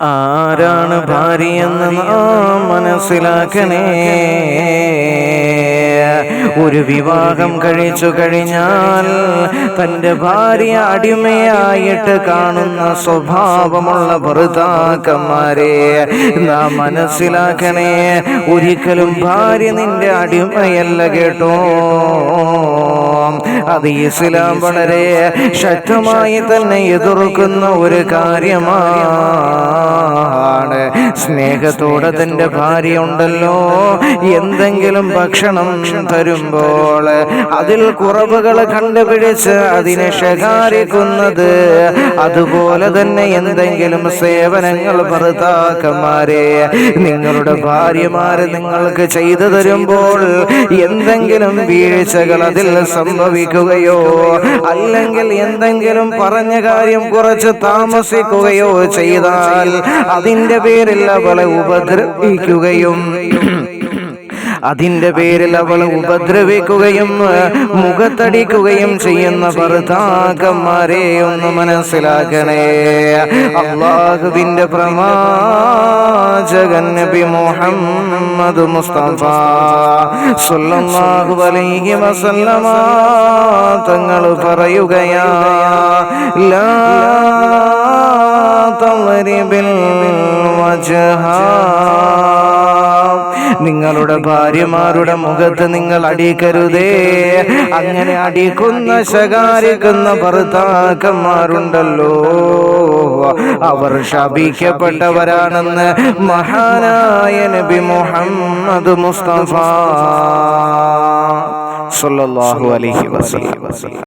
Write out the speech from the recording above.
ആരാണ് ഭാര്യയെന്ന് നാം മനസ്സിലാക്കണേ? ഒരു വിവാഹം കഴിച്ചു കഴിഞ്ഞാൽ തന്റെ ഭാര്യ അടിമയായിട്ട് കാണുന്ന സ്വഭാവമുള്ള ഭർത്താക്കന്മാരെ നാം മനസ്സിലാക്കണേ. ഒരിക്കലും ഭാര്യ നിന്റെ അടിമയല്ല കേട്ടോ. അത് ഇസ്ലാം വളരെ ശക്തമായി തന്നെ എതിർക്കുന്ന ഒരു കാര്യമാണ്. സ്നേഹത്തോടെ തന്റെ ഭാര്യ ഉണ്ടല്ലോ എന്തെങ്കിലും ഭക്ഷണം തരുമ്പോൾ അതിൽ കുറവുകൾ കണ്ടുപിടിച്ച് അതിനെ ശകാരിക്കുന്നത് അതുപോലെ തന്നെ എന്തെങ്കിലും സേവനങ്ങൾ ഭർത്താക്കന്മാരെ നിങ്ങളുടെ ഭാര്യമാര് നിങ്ങൾക്ക് ചെയ്തു തരുമ്പോൾ എന്തെങ്കിലും വീഴ്ചകൾ അതിൽ സംഭവിക്കുകയോ അല്ലെങ്കിൽ എന്തെങ്കിലും പറഞ്ഞ കാര്യം കുറച്ച് താമസിക്കുകയോ ചെയ്താൽ അതിന്റെ പേരിൽ അവളെ ഉപദ്രവിക്കുകയും അതിന്റെ പേരിൽ അവൾ ഉപദ്രവിക്കുകയും മുഖത്തടിക്കുകയും ചെയ്യുന്ന ഭർത്താക്കന്മാരെ ഒന്ന് മനസ്സിലാക്കണേ. അള്ളാഹുവിന്റെ പ്രമാചകൻ നബി മുഹമ്മദ് മുസ്തഫ സുല്ലാഹു അലൈഹി വസല്ലമ തങ്ങൾ പറയുകയാ ലാ തളരിബിൽ വജ്ഹ. നിങ്ങളുടെ ഭാര്യമാരുടെ മുഖത്ത് നിങ്ങൾ അടിക്കരുതേ. അങ്ങനെ അടിക്കുന്ന ശകാരിക്കുന്ന ഭർത്താക്കന്മാരുണ്ടല്ലോ. അവർ ശപിക്കപ്പെട്ടവരാണെന്ന് മഹാനായ നബി മുഹമ്മദ് മുസ്തഫ. സല്ലല്ലാഹു അലൈഹി വസല്ലം.